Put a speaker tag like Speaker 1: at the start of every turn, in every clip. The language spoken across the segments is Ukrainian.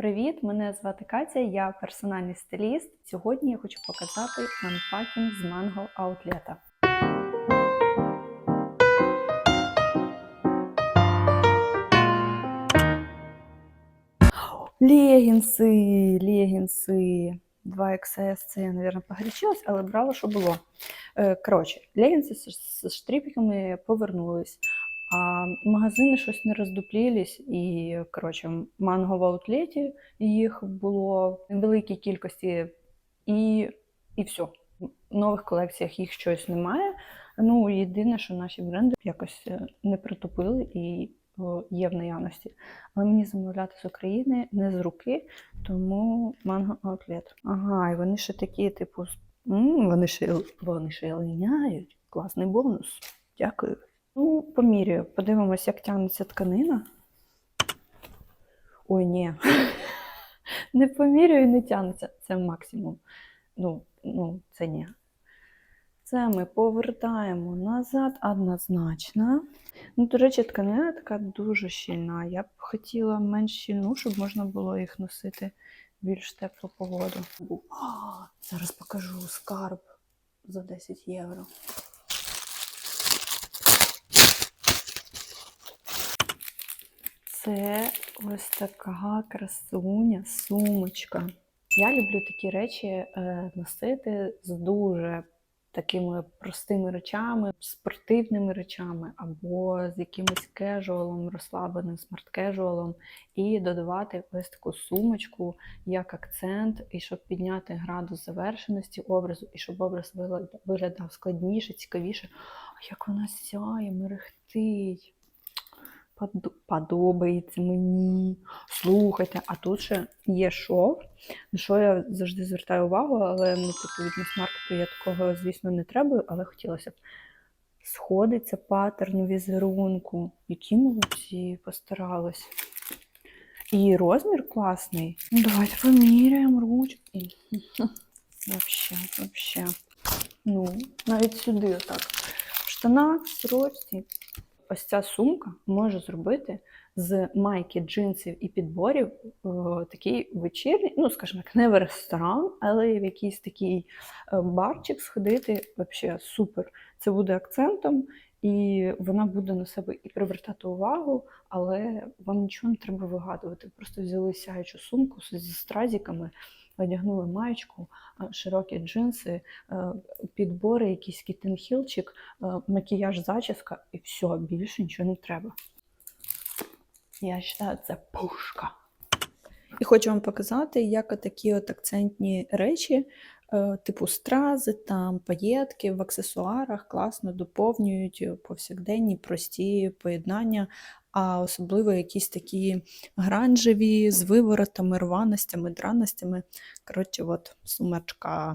Speaker 1: Привіт, мене звати Катя, я персональний стиліст. Сьогодні я хочу показати анпакінг з манго аутлета. Легінси, легінси. 2XS, це я, мабуть, погорячилась, але брала, що було. Е, Коротше, легінси з, штрипиками повернулись. А магазини щось не роздуплілись, і коротше, манго в аутлеті їх було в невеликій кількості, і, і все. В нових колекціях їх щось немає. Ну, єдине, що наші бренди якось е, не притупили і є в наявності. Але мені замовляти з України не з руки, тому манго аутлет. Ага, і вони ще такі, типу, вони ще вони ще линяють. Класний бонус. Дякую. Ну, поміряю, подивимось, як тягнеться тканина. Ой, ні. Не поміряю і не тягнеться. Це максимум. Ну, ну, це ні. Це ми повертаємо назад однозначно. Ну, до речі, тканина така дуже щільна. Я б хотіла менш щільну, щоб можна було їх носити більш теплу погоду. О, зараз покажу скарб за 10 євро. Це ось така красуня сумочка. Я люблю такі речі е, носити з дуже такими простими речами, спортивними речами, або з якимось кежуалом, розслабленим смарт-кежуалом, і додавати ось таку сумочку як акцент, і щоб підняти градус завершеності образу, і щоб образ виглядав складніше, цікавіше. А як вона сяє, мерехтить. Подо- Подобається мені. Слухайте, а тут ще є шов. На що я завжди звертаю увагу, але ну, типу, від мас-маркету я такого, звісно, не требую, але хотілося б. Сходиться паттерн візерунку. Які молодці, постаралась. І розмір класний. Ну, давайте поміряємо ручки. Вообще, вообще. Ну, навіть сюди отак. В штанах, сорочці. Ось ця сумка може зробити з майки, джинсів і підборів о, такий вечірній, ну, скажімо так, не в ресторан, але в якийсь такий е, барчик сходити. Взагалі супер. Це буде акцентом, і вона буде на себе і привертати увагу, але вам нічого не треба вигадувати. Просто взяли сяючу сумку зі стразиками, одягнули маєчку, широкі джинси, е, підбори, якийсь кітенхілчик, е, макіяж, зачіска, і все, більше нічого не треба. Я вважаю, це пушка. І хочу вам показати, як такі от акцентні речі, е, типу стрази, там, паєтки в аксесуарах класно доповнюють повсякденні прості поєднання, а особливо якісь такі гранжеві з виворотами, рваностями, драностями. Коротше, от сумочка.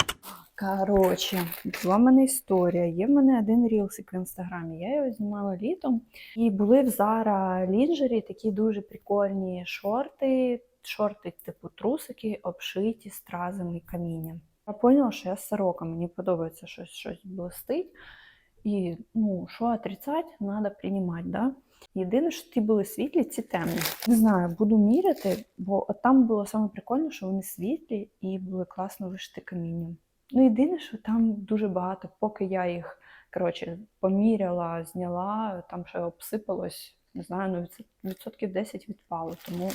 Speaker 1: Коротше, була в мене історія. Є в мене один рілсик в інстаграмі. Я його знімала літом. І були в Zara лінжері такі дуже прикольні шорти, шорти, типу трусики, обшиті стразами і камінням. Я поняла, що я сорока, мені подобається щось, щось блистить. І ну, що отрицать, треба приймати, да? Єдине, що ті були світлі, ці темні. Не знаю, буду міряти, бо от там було саме прикольно, що вони світлі і були класно вишити камінням. Ну, єдине, що там дуже багато, поки я їх коротше, поміряла, зняла, там ще обсипалось, не знаю, ну відсотків 10 відпало. Тому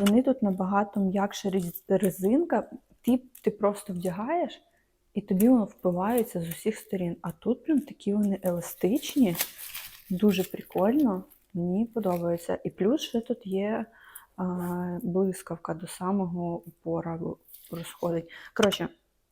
Speaker 1: вони тут набагато м'якша резинка. Ти, ти просто вдягаєш, і тобі воно впивається з усіх сторін. А тут прям такі вони еластичні, дуже прикольно. Мені подобається. І плюс ще тут є а, блискавка до самого упора розходить. Коротше,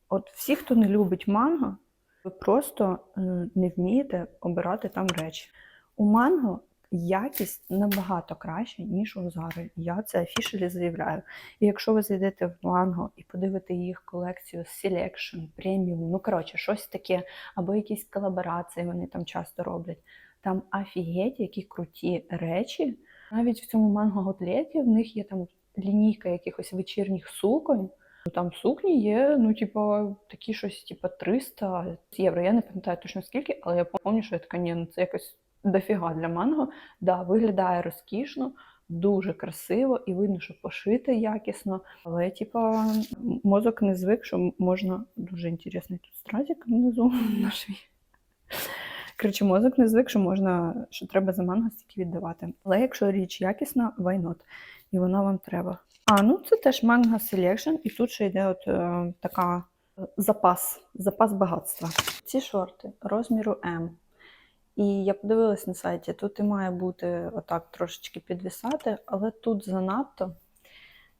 Speaker 1: от всі, хто не любить манго, ви просто е, не вмієте обирати там речі. У манго якість набагато краще, ніж у Зари. Я це афішелі заявляю. І якщо ви зайдете в манго і подивите їх колекцію Selection, Premium, ну коротше, щось таке, або якісь колаборації вони там часто роблять. Там офігеть, які круті речі. Навіть в цьому манго готлеті в них є там лінійка якихось вечірніх суконь. Там сукні є, ну, типу, такі щось, типу, 300 євро. Я не пам'ятаю точно скільки, але я пам'ятаю, що я така, ні, ну це якось дофіга для манго. Да, виглядає розкішно, дуже красиво і видно, що пошите якісно. Але, типа, мозок не звик, що можна дуже інтересний тут стразик внизу на шиї. Мозок не звик, що можна, що треба за манго стільки віддавати. Але якщо річ якісна, why not? І вона вам треба. А, ну це теж манго Selection, і тут ще йде от е, така е, запас, запас багатства. Ці шорти розміру М. І я подивилась на сайті, тут і має бути отак трошечки підвисати, але тут занадто.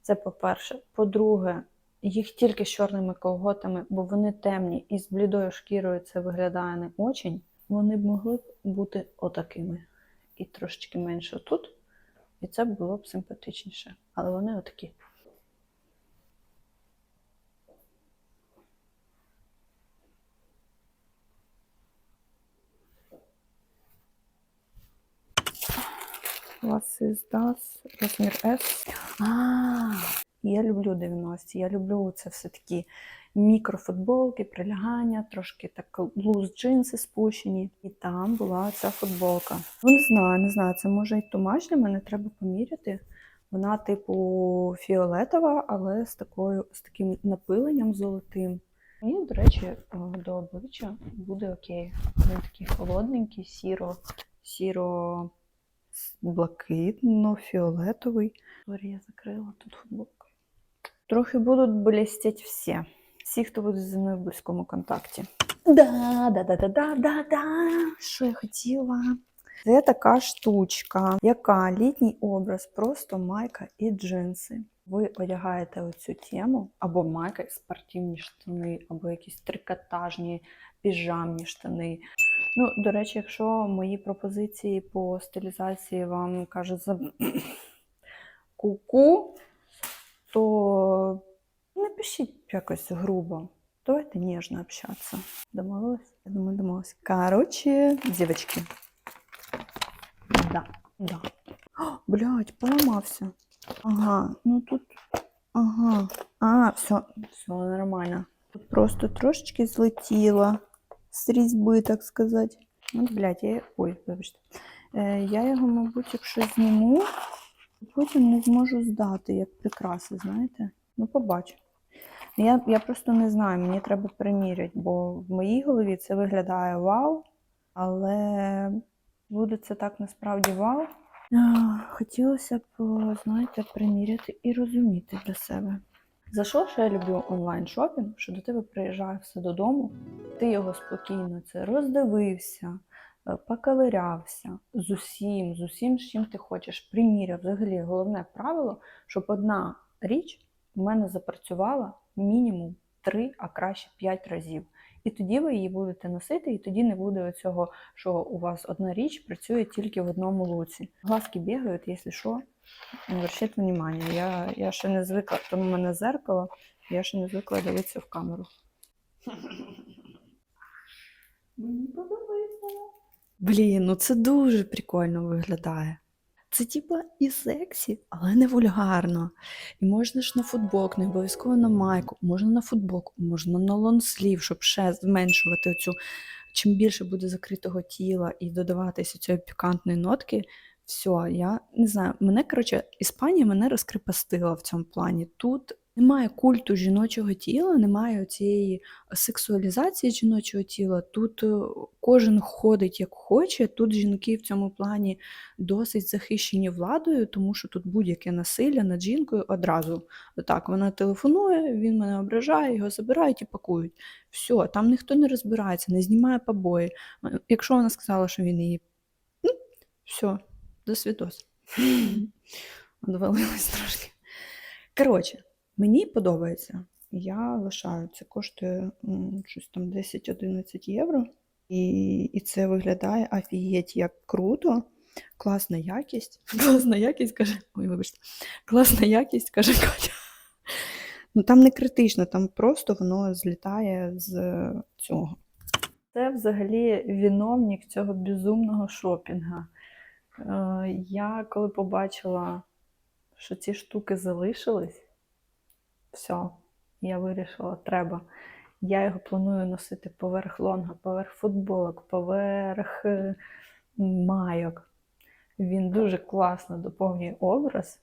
Speaker 1: Це по-перше. По-друге, їх тільки з чорними колготами, бо вони темні і з блідою шкірою це виглядає не очень. Вони б могли б бути отакими. І трошечки менше тут. І це було б симпатичніше. Але вони отакі. Was ist das? Розмір S. А, я люблю 90-ті. Я люблю це все такі мікрофутболки, прилягання, трошки так луз джинси спущені. І там була ця футболка. Ну, не знаю, не знаю, це може і тумач для мене, треба поміряти. Вона, типу, фіолетова, але з такою з таким напиленням золотим. Мені, до речі, е, до обличчя буде окей. Він такий холодненький, сіро, сіро блакитно-фіолетовий. Сорі, я закрила тут футболку. Трохи будуть блістять всі. Всі, хто буде зі мною в близькому контакті. Да, да, да, да, да, да, да. Що я хотіла? Це така штучка, яка літній образ, просто майка і джинси. Ви одягаєте оцю тему, або майка спортивні штани, або якісь трикотажні піжамні штани. Ну, до речі, якщо мої пропозиції по стилізації вам кажуть за ку-ку, то не пишіть якось грубо. Давайте ніжно общатися. Домовились? Я думаю, домовились. Короче, девочки. Да, да. О, блядь, поламався. Ага, ну тут. Ага. А, все, все нормально. Тут просто трошечки злетіло з різьби, так сказати. От, блядь, я... Ой, вибачте. Е, я його, мабуть, якщо зніму, потім не зможу здати, як прикраси, знаєте? Ну, побачу. Я, я просто не знаю, мені треба приміряти, бо в моїй голові це виглядає вау, але буде це так насправді вау. Хотілося б, знаєте, приміряти і розуміти для себе. За що ж я люблю онлайн-шопінг? Що до тебе приїжджає все додому, ти його спокійно це роздивився, е, поковирявся з усім, з усім, з чим ти хочеш, приміряв. Взагалі, головне правило, щоб одна річ у мене запрацювала мінімум 3, а краще 5 разів. І тоді ви її будете носити, і тоді не буде оцього, що у вас одна річ працює тільки в одному луці. Глазки бігають, якщо що, не вершіть внимання. Я, я ще не звикла, тому в мене зеркало, я ще не звикла дивитися в камеру. Мені подобається. Блін, ну це дуже прикольно виглядає. Це типа і сексі, але не вульгарно. І можна ж на футболку, не обов'язково на майку, можна на футболку, можна на лонслів, щоб ще зменшувати оцю. Чим більше буде закритого тіла і додаватися цієї пікантної нотки, все, я не знаю. Мене, коротше, Іспанія мене розкрепостила в цьому плані. Тут немає культу жіночого тіла, немає цієї сексуалізації жіночого тіла. Тут е, кожен ходить як хоче. Тут жінки в цьому плані досить захищені владою, тому що тут будь-яке насилля над жінкою одразу. Так, вона телефонує, він мене ображає, його забирають і пакують. Все, там ніхто не розбирається, не знімає побої. Якщо вона сказала, що він її. Ну, все, до. Одвалилась трошки. Коротше, мені подобається. Я лишаю. Це коштує щось там 10-11 євро. І, і це виглядає офігеть як круто. Класна якість. Класна якість, каже. Ой, вибачте. Класна якість, каже Катя. Ну там не критично, там просто воно злітає з цього. Це взагалі виновник цього безумного шопінга. Е, Я коли побачила, що ці штуки залишились, все, я вирішила, треба. Я його планую носити поверх лонга, поверх футболок, поверх е, майок. Він дуже класно доповнює образ,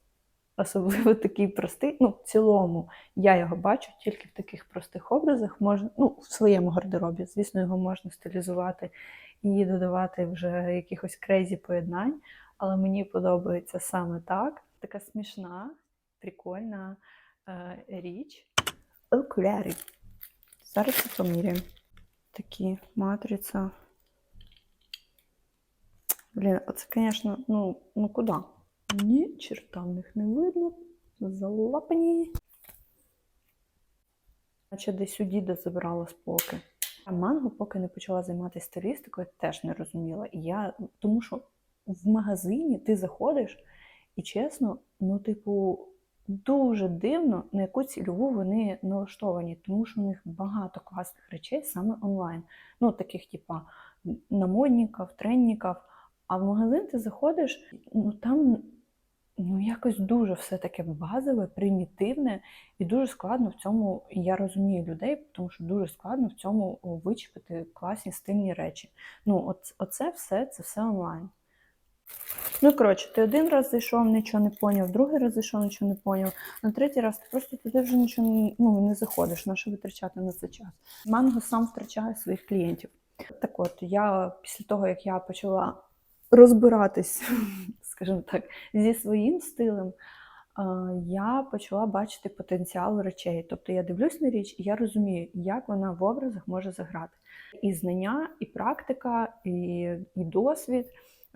Speaker 1: особливо такий простий. Ну, в цілому, я його бачу тільки в таких простих образах. Можна, ну, в своєму гардеробі. Звісно, його можна стилізувати і додавати вже якихось крейзі поєднань. Але мені подобається саме так. Така смішна, прикольна е, річ. Окуляри. Зараз це поміряємо. Такі матриця. Блін, оце, звісно, ну, ну куди? Ні, черта в них не видно. Залапані. Наче десь у діда забирала споки. Манго, поки не почала займатися стилістикою, теж не розуміла. І я, тому що в магазині ти заходиш, і чесно, ну, типу, дуже дивно, на яку цільову вони налаштовані, тому що у них багато класних речей саме онлайн. Ну, таких, типа, намодників, тренників. А в магазин ти заходиш, ну там ну, якось дуже все таке базове, примітивне, і дуже складно в цьому, я розумію людей, тому що дуже складно в цьому вичепити класні стильні речі. Ну, от, оце все, це все онлайн. Ну, коротше, ти один раз зайшов, нічого не поняв, другий раз зайшов, нічого не поняв. На третій раз ти просто туди вже нічого ну, не заходиш, на що витрачати на це час. Манго сам втрачає своїх клієнтів. Так от, я після того, як я почала розбиратись, скажімо так, зі своїм стилем, я почала бачити потенціал речей. Тобто я дивлюсь на річ, і я розумію, як вона в образах може заграти. І знання, і практика, і, і досвід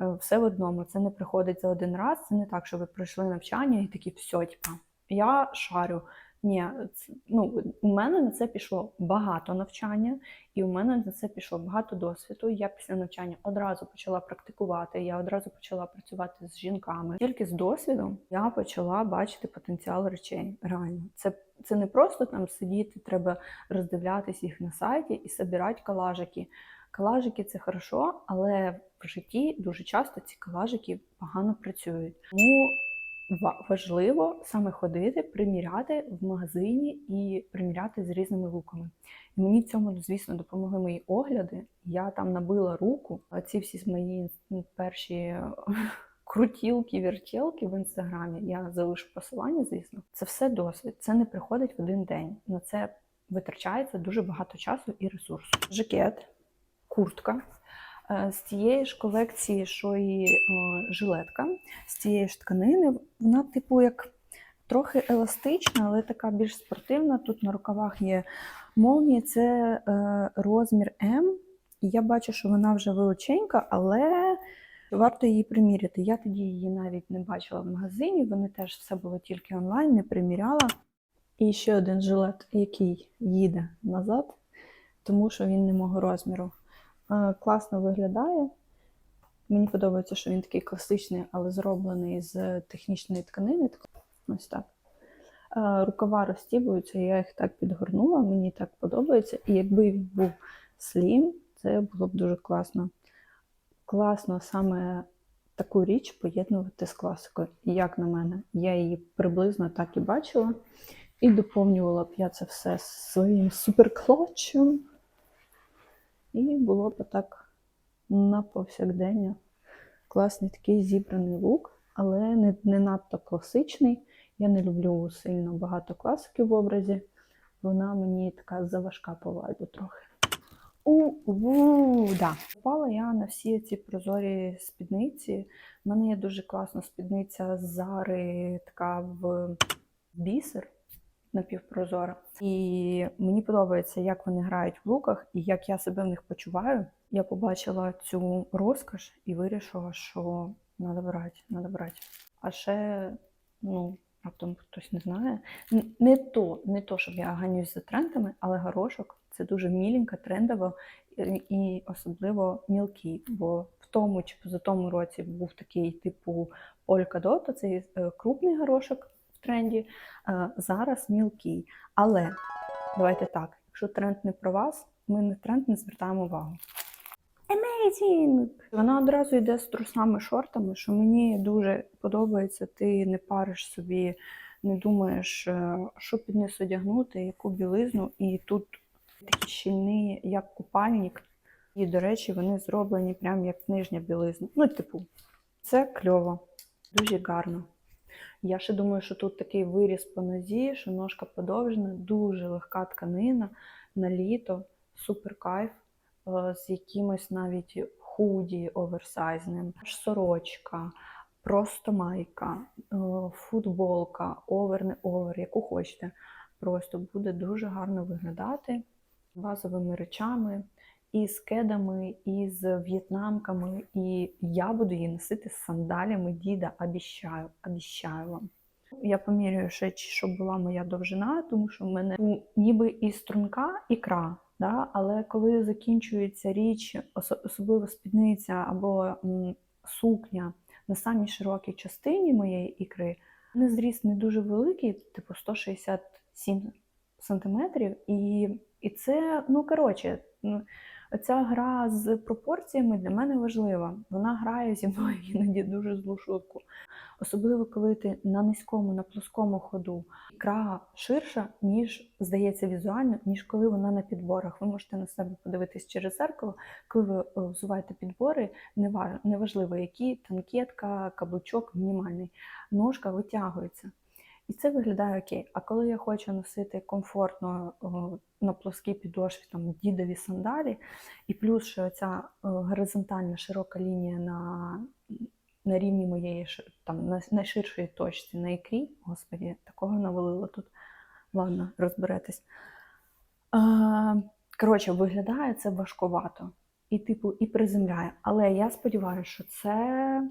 Speaker 1: е, все в одному. Це не приходить за один раз. Це не так, що ви пройшли навчання і такі все, типа, я шарю. Ні, ну, у мене на це пішло багато навчання, і у мене на це пішло багато досвіду. Я після навчання одразу почала практикувати, я одразу почала працювати з жінками. Тільки з досвідом я почала бачити потенціал речей. Реально, це, це не просто там сидіти, треба роздивлятись їх на сайті і собирати калажики. Калажики це хорошо, але в житті дуже часто ці калажики погано працюють. Тому важливо саме ходити, приміряти в магазині і приміряти з різними луками. І мені в цьому, звісно, допомогли мої огляди. Я там набила руку. А ці всі мої ну, перші крутілки, вертілки в інстаграмі. Я залишу посилання, звісно. Це все досвід. Це не приходить в один день. На це витрачається дуже багато часу і ресурсу. Жакет, куртка. Е, З цієї ж колекції, що і е, жилетка, з цієї ж тканини, вона, типу, як трохи еластична, але така більш спортивна. Тут на рукавах є молнії, це е, розмір М. І я бачу, що вона вже величенька, але варто її приміряти. Я тоді її навіть не бачила в магазині, вони теж все було тільки онлайн, не приміряла. І ще один жилет, який їде назад, тому що він не мого розміру. Е, Класно виглядає. Мені подобається, що він такий класичний, але зроблений з технічної тканини. Ось так. Е, Рукава розтібуються, я їх так підгорнула, мені так подобається. І якби він був слім, це було б дуже класно. Класно саме таку річ поєднувати з класикою. Як на мене, я її приблизно так і бачила. І доповнювала б я це все своїм суперклочем. І було б так на повсякдення. Класний такий зібраний лук, але не, не надто класичний. Я не люблю сильно багато класики в образі. Вона мені така заважка по вайбу трохи. У, да. Попала я на всі ці прозорі спідниці. У мене є дуже класна спідниця Зари, така в бісер напівпрозора. І мені подобається, як вони грають в луках і як я себе в них почуваю. Я побачила цю розкош і вирішила, що треба брати, треба брати. А ще, ну, раптом хтось не знає. Не то, не то, щоб я ганюсь за трендами, але горошок це дуже міленька, трендово і, особливо мілкий. Бо в тому чи позатому році був такий типу Полькадот, цей е, крупний горошок тренді. Е, Зараз мілкий. Але давайте так, якщо тренд не про вас, ми на тренд не звертаємо увагу. Amazing! Вона одразу йде з трусами шортами, що мені дуже подобається. Ти не париш собі, не думаєш, е, що під низ одягнути, яку білизну. І тут такі щільні, як купальник. І, до речі, вони зроблені прям як нижня білизна. Ну, типу, Це кльово, дуже гарно. Я ще думаю, що тут такий виріз по нозі, що ножка подовжена, дуже легка тканина на літо, супер кайф, е, з якимось навіть худі оверсайзним, сорочка, просто майка, е, футболка, овер, не овер, яку хочете. Просто буде дуже гарно виглядати базовими речами, і з кедами, і з в'єтнамками. І я буду її носити з сандалями діда, обіщаю, обіщаю вам. Я поміряю ще, щоб була моя довжина, тому що в мене ніби і струнка ікра. Да? Але коли закінчується річ, особливо спідниця або м, сукня на самій широкій частині моєї ікри, в мене зріст не дуже великий, типу 167 сантиметрів, і, і це, ну коротше, ця гра з пропорціями для мене важлива. Вона грає зі мною іноді дуже злу шутку. Особливо, коли ти на низькому, на плоскому ходу ікра ширша, ніж здається візуально, ніж коли вона на підборах. Ви можете на себе подивитись через зеркало, коли ви е, взуваєте підбори, нева- неважливо, які танкетка, каблучок мінімальний, ножка витягується. І це виглядає окей. А коли я хочу носити комфортно на плоскій підошві там дідові сандалі, і плюс ще оця горизонтальна широка лінія на, на рівні моєї там, на найширшої точці на ікрі, господі, такого навалило тут. Ладно, розберетесь. Коротше, виглядає це важкувато. І, типу, і приземляє. Але я сподіваюся, що це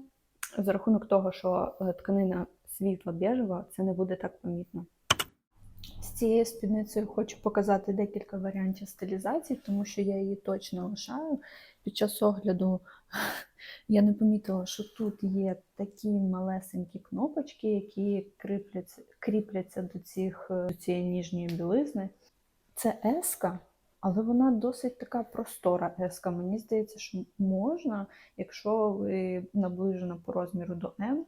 Speaker 1: за рахунок того, що е, тканина світла біжева, це не буде так помітно. З цією спідницею хочу показати декілька варіантів стилізації, тому що я її точно лишаю. Під час огляду я не помітила, що тут є такі малесенькі кнопочки, які кріпляться, кріпляться до, цих, е, до цієї ніжньої білизни. Це еска, але вона досить така простора еска. Мені здається, що можна, якщо ви наближена по розміру до М.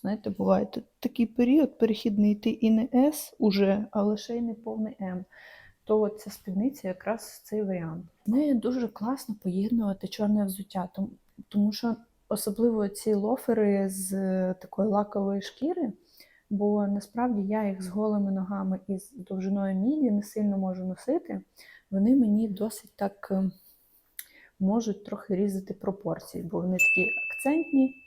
Speaker 1: Знаєте, буває такий період перехідний йти і не С уже, а лише й не повний М. То ця спідниця якраз цей варіант. В неї дуже класно поєднувати чорне взуття, тому, що особливо ці лофери з е, такої лакової шкіри, бо насправді я їх з голими ногами і з довжиною міді не сильно можу носити. Вони мені досить так е, можуть трохи різати пропорції, бо вони такі акцентні.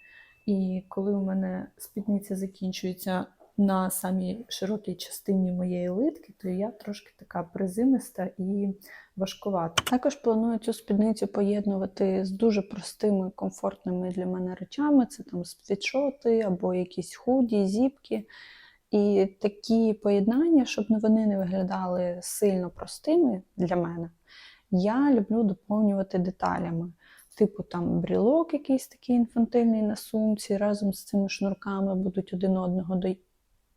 Speaker 1: І коли у мене спідниця закінчується на самій широкій частині моєї литки, то я трошки така призимиста і важкувата. Також планую цю спідницю поєднувати з дуже простими, комфортними для мене речами. Це там світшоти або якісь худі, зіпки. І такі поєднання, щоб вони не виглядали сильно простими для мене, я люблю доповнювати деталями. Типу там брілок якийсь такий інфантильний на сумці, разом з цими шнурками будуть один одного до-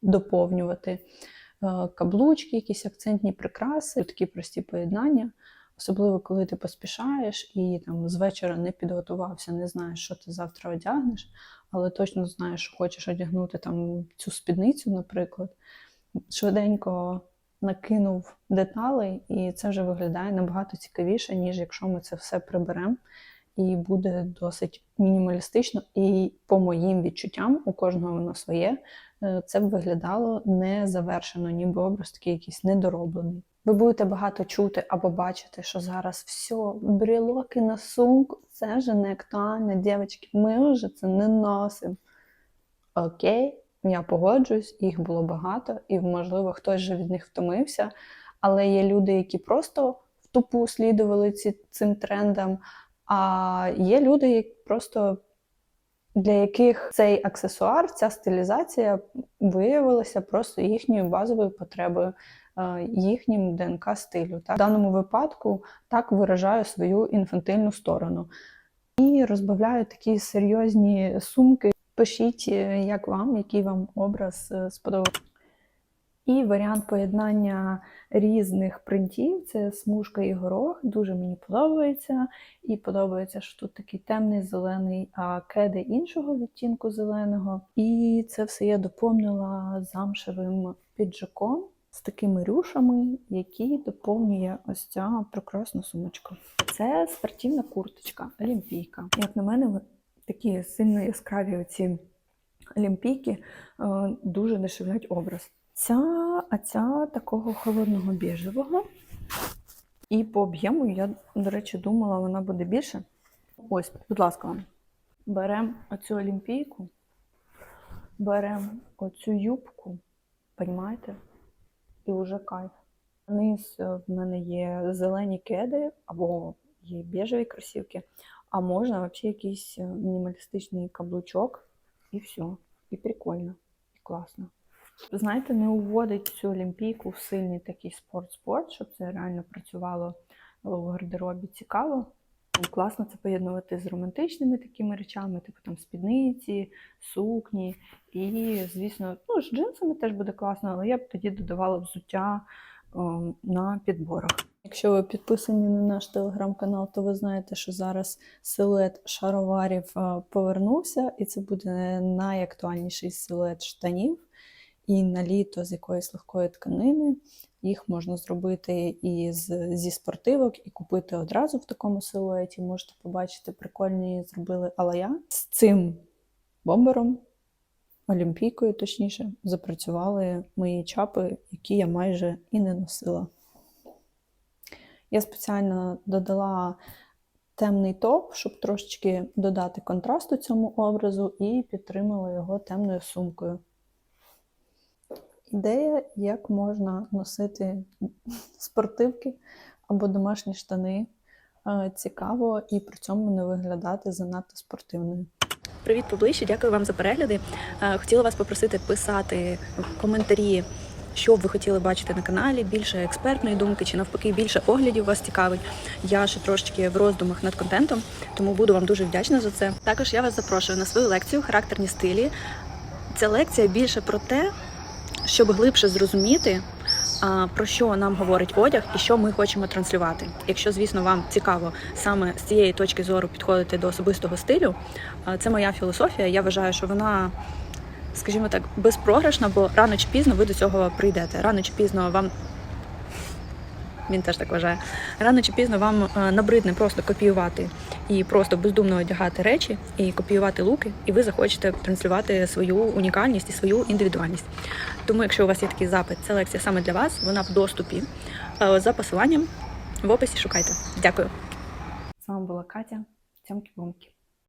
Speaker 1: доповнювати. Е, Каблучки, якісь акцентні прикраси, такі прості поєднання. Особливо, коли ти поспішаєш і там з вечора не підготувався, не знаєш, що ти завтра одягнеш, але точно знаєш, що хочеш одягнути там цю спідницю, наприклад. Швиденько накинув деталей, і це вже виглядає набагато цікавіше, ніж якщо ми це все приберемо. І буде досить мінімалістично, і по моїм відчуттям, у кожного воно своє, е, це б виглядало не завершено, ніби образ такий якийсь недороблений. Ви будете багато чути або бачити, що зараз все, брілоки на сумку, це вже не актуально, дівчатки, ми вже це не носимо. Окей, я погоджуюсь, їх було багато, і, можливо, хтось же від них втомився. Але є люди, які просто в тупу слідували ці, цим трендам. А є люди, які просто для яких цей аксесуар, ця стилізація виявилася просто їхньою базовою потребою, е, їхнім ДНК стилю. Так? В даному випадку так виражаю свою інфантильну сторону. І розбавляю такі серйозні сумки. Пишіть, е, як вам, який вам образ е, сподобався. І варіант поєднання різних принтів це смужка і горох. Дуже мені подобається. І подобається, що тут такий темний зелений, а кеди іншого відтінку зеленого. І це все я доповнила замшевим піджаком з такими рюшами, які доповнює ось ця прекрасна сумочка. Це спортивна курточка, олімпійка. Як на мене, такі сильно яскраві оці олімпійки е, дуже дешевлять образ. Ця, а ця такого холодного біжевого. І по об'єму я, до речі, думала, вона буде більше. Ось, будь ласка, вам. Беремо оцю олімпійку, беремо оцю юбку, понімаєте? І вже кайф. Низ е, в мене є зелені кеди або є біжеві кросівки, а можна взагалі якийсь е, мінімалістичний каблучок, і все. І прикольно, і класно. Знаєте, не уводить цю олімпійку в сильний такий спорт-спорт, щоб це реально працювало в гардеробі цікаво. Класно це поєднувати з романтичними такими речами, типу там спідниці, сукні. І, звісно, ну, з джинсами теж буде класно, але я б тоді додавала взуття ем, на підборах. Якщо ви підписані на наш телеграм-канал, то ви знаєте, що зараз силует шароварів е, повернувся, і це буде найактуальніший силует штанів. І на літо з якоїсь легкої тканини. Їх можна зробити і з, зі спортивок, і купити одразу в такому силуеті. Можете побачити, прикольні зробили алая. З цим бомбером, олімпійкою, точніше, запрацювали мої чапи, які я майже і не носила. Я спеціально додала темний топ, щоб трошечки додати контрасту цьому образу, і підтримала його темною сумкою. Ідея, як можна носити спортивки або домашні штани е, цікаво і при цьому не виглядати занадто спортивною.
Speaker 2: Привіт поближче, дякую вам за перегляди. Е, Хотіла вас попросити писати в коментарі, що б ви хотіли бачити на каналі, більше експертної думки чи навпаки більше оглядів вас цікавить. Я ще трошечки в роздумах над контентом, тому буду вам дуже вдячна за це. Також я вас запрошую на свою лекцію Характерні стилі. Ця лекція більше про те, щоб глибше зрозуміти, про що нам говорить одяг і що ми хочемо транслювати. Якщо, звісно, вам цікаво саме з цієї точки зору підходити до особистого стилю, це моя філософія. Я вважаю, що вона, скажімо так, безпрограшна, бо рано чи пізно ви до цього прийдете. Рано чи пізно вам. Він теж так вважає. Рано чи пізно вам е, набридне просто копіювати і просто бездумно одягати речі і копіювати луки, і ви захочете транслювати свою унікальність і свою індивідуальність. Тому, якщо у вас є такий запит, ця лекція саме для вас, вона в доступі Е, за посиланням в описі. Шукайте. Дякую.
Speaker 1: З вами була Катя. Цямки-бомки.